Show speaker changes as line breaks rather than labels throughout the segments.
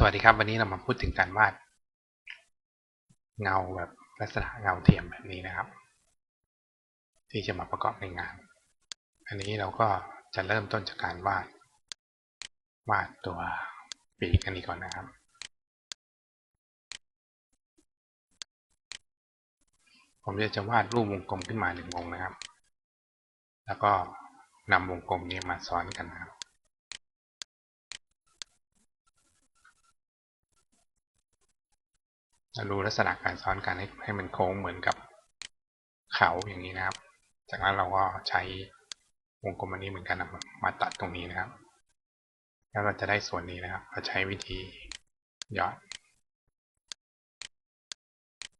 สวัสดีครับ วันนี้เรามาพูดถึงการวาด เงาแบบลักษณะเงาเทียมแบบนี้นะครับ ที่จะมาประกอบในงาน อันนี้เราก็จะเริ่มต้นจากการวาด วาดตัวปีกอันนี้ก่อนนะครับ ผมจะจะวาดรูปวงกลมขึ้นมาหนึ่งวงนะครับ แล้วก็นำวงกลมนี้มาซ้อนกันนะครับ ดูลักษณะการซ้อนกันให้ให้มันโค้งเหมือนกับเขาอย่างนี้นะครับ จากนั้นเราก็ใช้วงกลมอันนี้เหมือนกันมาตัดตรงนี้นะครับ แล้วเราจะได้ส่วนนี้นะครับ เราใช้วิธีหยอด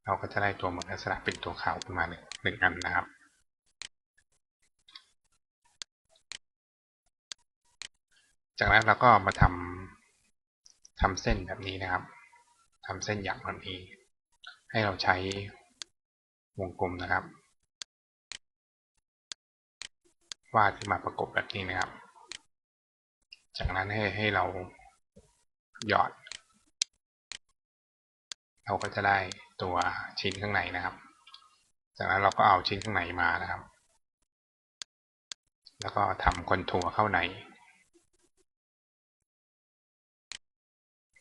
เราก็จะได้ตัวเหมือนลักษณะเป็นตัวเขาขึ้นมาหนึ่งหนึ่งอันนะครับจากนั้นเราก็มาทำทำเส้นแบบนี้นะครับ ทำเส้นหยักแบบนี้ ให้เราใช้วงกลมนะครับ วาดขึ้นมาประกบแบบนี้นะครับ จากนั้นให้ให้เราหยอด เราก็จะได้ตัวชิ้นข้างในนะครับ จากนั้นเราก็เอาชิ้นข้างในมานะครับ แล้วก็ทำคอนทัวร์เข้าใน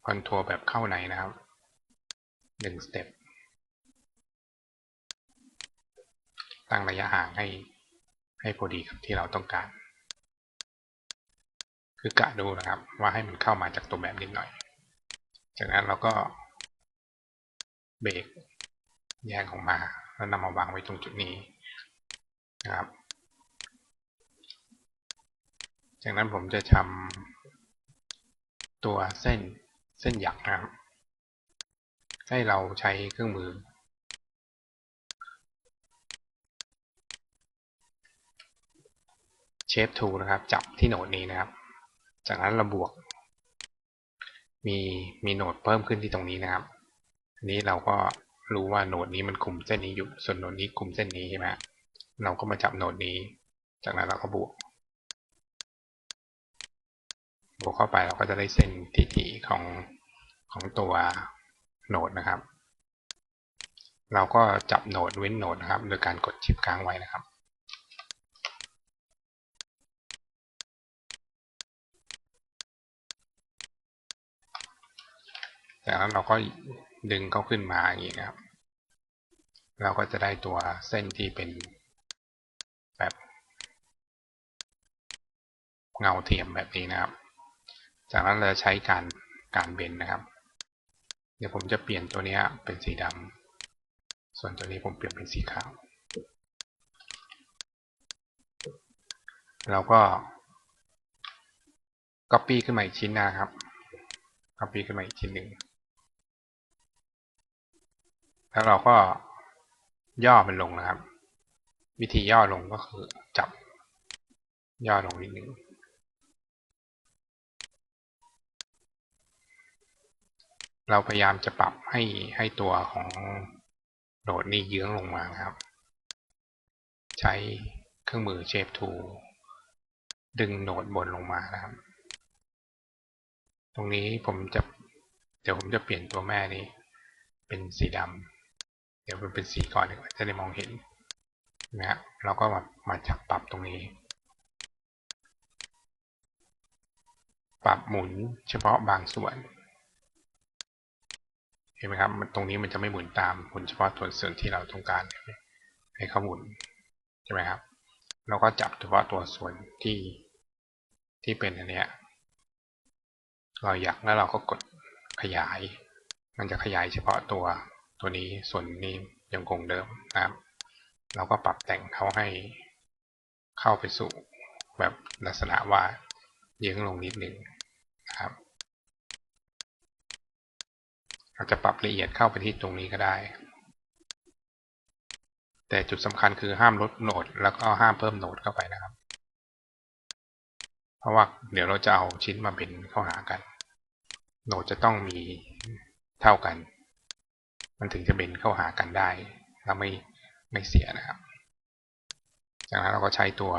คอนทัวร์แบบเข้าในนะครับ หนึ่งสเต็ปตั้งระยะห่างให้ให้พอดีกับที่เราต้องการ คือกะดูนะครับ ว่าให้มันเข้ามาจากตัวแบบนิดหน่อย จากนั้นเราก็เบรกแยกออกมาแล้วนำมาวางไว้ตรงจุดนี้นะครับ จากนั้นผมจะทำตัวเส้นเส้นหยักนะครับ ให้เราใช้เครื่องมือ เชฟทูนะครับ จับที่โหนดนี้นะครับ จากนั้นเราบวก มีมีโหนดเพิ่มขึ้นที่ตรงนี้นะครับอันนี้เราก็รู้ว่าโหนดนี้มันคุมเส้นนี้อยู่ ส่วนโหนดนี้คุมเส้นนี้ใช่ไหมเราก็มาจับโหนดนี้ จากนั้นเราก็บวก บวกเข้าไปเราก็จะได้เส้นทิฏฐิของของตัว โหนดนะครับ เราก็จับโหนดเว้นโหนดนะครับ โดยการกดชิปค้างไว้นะครับ จากนั้นเราก็ดึงเขาขึ้นมาอย่างนี้นะครับ เราก็จะได้ตัวเส้นที่เป็นแบบเงาเทียมแบบนี้นะครับ จากนั้นเราใช้การการเบนนะครับ เดี๋ยวผมจะเปลี่ยนตัวนี้เป็นสีดำส่วนตัวนี้ผมเปลี่ยนเป็นสีขาว เราก็ Copy ขึ้นมาอีกชิ้นนะครับ Copy ขึ้นมาอีกชิ้นหนึ่ง แล้วเราก็ย่อมันลงนะครับ วิธีย่อลงก็คือจับย่อลงนิดหนึ่ง เราพยายามจะปรับให้ให้ตัวของโหนดนี้เยื้องลงมาครับ ใช้เครื่องมือเชฟทูดึงโหนดบนลงมานะครับ ตรงนี้ผมจะเดี๋ยวผมจะเปลี่ยนตัวแม่นี้ เป็นสีดำเดี๋ยวมันเป็นสีก่อนดีกว่าจะได้มองเห็นนะครับเราก็มามาจับปรับตรงนี้ ปรับหมุนเฉพาะบางส่วน เห็นไหมครับตรงนี้มันจะไม่หมุนตามหมุนเฉพาะส่วนส่วนที่เราต้องการให้เขาหมุนใช่ไหมครับเราก็จับเฉพาะตัวส่วนที่ที่เป็นอันเนี้ยเราอยากแล้วเราก็กดขยาย มันจะขยายเฉพาะตัวตัวนี้ส่วนนี้ยังคงเดิมนะครับ เราก็ปรับแต่งเขาให้เข้าไปสู่แบบลักษณะว่าเยื้องลงนิดหนึ่งนะครับ เราจะปรับละเอียดเข้าไปที่ตรงนี้ก็ได้ แต่จุดสำคัญคือห้ามลดโหนด แล้วก็ห้ามเพิ่มโหนดเข้าไปนะครับ เพราะว่าเดี๋ยวเราจะเอาชิ้นมาเป็นเข้าหากัน โหนดจะต้องมีเท่ากัน มันถึงจะเป็นเข้าหากันได้ แล้วไม่ไม่เสียนะครับ จากนั้นเราก็ใช้ตัว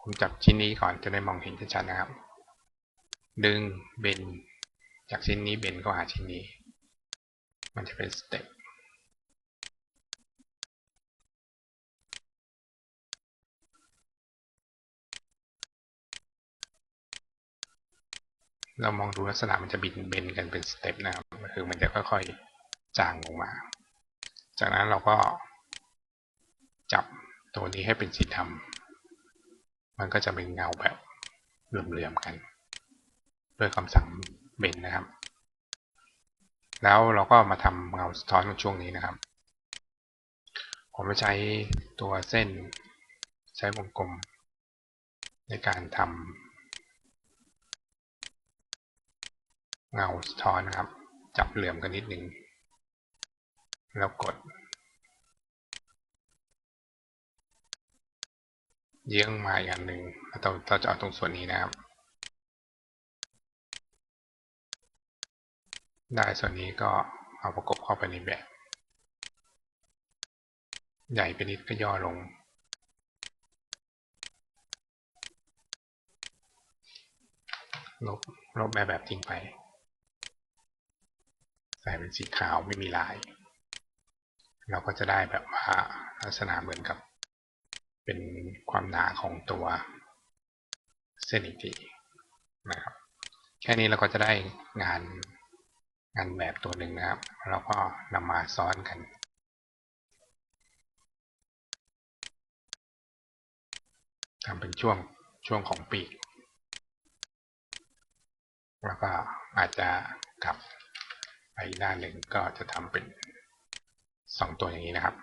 ผมจับชิ้นนี้ก่อนจะได้มองเห็นชัดๆนะครับ ดึงเบน จากชิ้นนี้เบนเข้าหาชิ้นนี้ มันจะเป็นสเต็ปเรามองดูลักษณะมันจะบินเบนกันเป็นสเต็ปนะครับคือมันจะค่อยๆจางลงมา จากนั้นเราก็จับตัวนี้ให้เป็นสีดำมันก็จะเป็นเงาแบบเหลื่อมๆกัน ด้วยคำสั่ง เบนนะครับ แล้วเราก็มาทำเงาสะท้อนในช่วงนี้นะครับ ผมจะใช้ตัวเส้นใช้วงกลม ในการทำเงาสะท้อนนะครับ จับเหลื่อมกันนิดนึงแล้วกด เยื้องมาอีกอันหนึ่งเราจะเอาตรงส่วนนี้นะครับ ได้ส่วนนี้ก็เอาประกบเข้าไปในแบบ ใหญ่ไปนิดก็ย่อลง ลบลบแบบแบบทิ้งไป ใส่เป็นสีขาวไม่มีลาย เราก็จะได้แบบว่าลักษณะเหมือนกับเป็นความหนาของตัวเส้นอีกทีนะครับ แค่นี้เราก็จะได้งาน งานแบบตัวหนึ่งนะครับแล้วก็นำมาซ้อนกันทำเป็นช่วงช่วงของปีก แล้วก็อาจจะกลับไปด้านหนึ่งก็จะทำเป็นสองตัวอย่างนี้นะครับ